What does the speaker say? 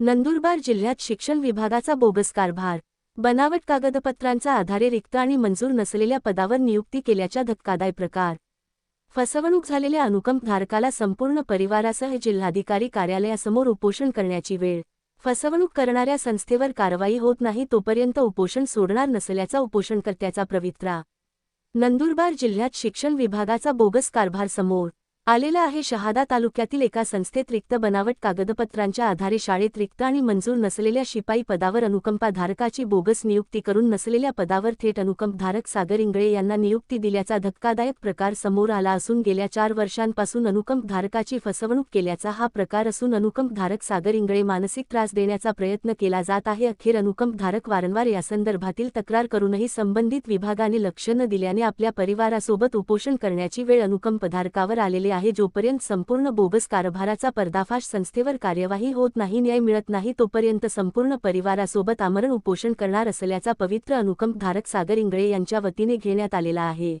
नंदुरबार जिल्ह्यात शिक्षण विभागाचा बोगस कारभार बनावट कागदपत्रांचा आधारे रिक्त आणि मंजूर नसलेल्या पदावर नियुक्ती केल्याच्या धक्कादाय प्रकार. फसवणूक झालेल्या अनुकंपधारकाला संपूर्ण परिवारासह जिल्हाधिकारी कार्यालयासमोर उपोषण करण्याची वेळ. फसवणूक करणाऱ्या संस्थेवर कारवाई होत नाही तोपर्यंत उपोषण सोडणार नसल्याचा उपोषणकर्त्याचा प्रवित्रा नंदुरबार जिल्ह्यात शिक्षण विभागाचा बोगस कारभार समोर आलेला आहे शहादा तालुक्यातील एका संस्थेत रिक्त बनावट कागदपत्रांच्या आधारे शाळेत रिक्त आणि मंजूर नसलेल्या शिपाई पदावर अनुकंपाधारकाची बोगस नियुक्ती करून नसलेल्या पदावर थेट अनुकंपधारक सागर इंगळे यांना नियुक्ती दिल्याचा धक्कादायक प्रकार समोर आला असून गेल्या चार वर्षांपासून अनुकंपधारकाची फसवणूक केल्याचा हा प्रकार असून अनुकंपधारक सागर इंगळे मानसिक त्रास देण्याचा प्रयत्न केला जात आहे. अखेर अनुकंपधारक वारंवार यासंदर्भातील तक्रार करूनही संबंधित विभागाने लक्ष न दिल्याने आपल्या परिवारासोबत उपोषण करण्याची वेळ अनुकंपधारकावर आलेले आहे जोपर्यंत संपूर्ण बोगस कारभाराचा पर्दाफाश संस्थेवर कार्यवाही होत नाही न्याय मिळत नाही तोपर्यंत संपूर्ण परिवारासोबत आमरण उपोषण करणार असल्याचा पवित्र अनुकंपधारक सागर इंगळे यांच्या वतीने घेण्यात आलेला आहे.